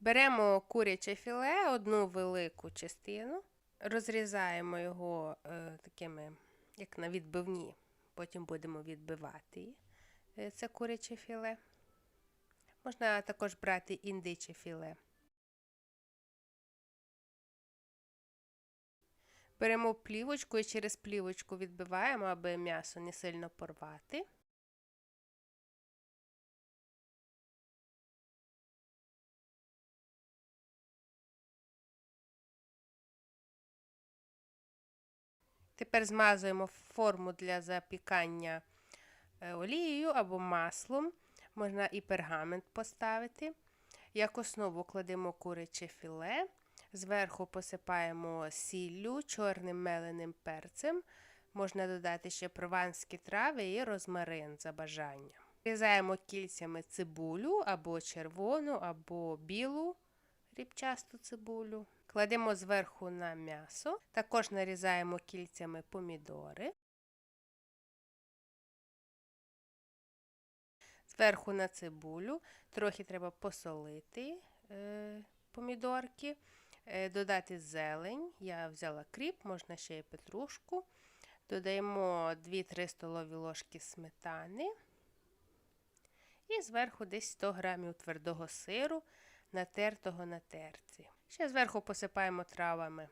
Беремо куряче філе, одну велику частину, розрізаємо його е, такими, як на відбивні. Потім будемо відбивати е, це куряче філе. Можна також брати індиче філе. Беремо плівочку і через плівочку відбиваємо, аби м'ясо не сильно порвати. Тепер змазуємо форму для запікання е, олією або маслом. Можна і пергамент поставити. Як основу кладемо куряче філе, зверху посипаємо сіллю, чорним меленим перцем. Можна додати ще прованські трави і розмарин за бажанням. Різаємо кільцями цибулю або червону, або білу рібчасту цибулю. Кладемо зверху на м'ясо. Також нарізаємо кільцями помідори. Зверху на цибулю трохи треба посолити е, помідорки, е, додати зелень. Я взяла кріп, можна ще й петрушку. Додаємо 2-3 столові ложки сметани. І зверху десь 100 грамів твердого сиру, натертого на терці. Ще зверху посипаємо травами.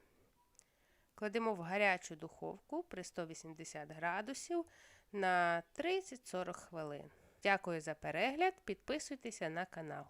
Кладемо в гарячу духовку при 180 градусів на 30-40 хвилин. Дякую за перегляд, підписуйтеся на канал.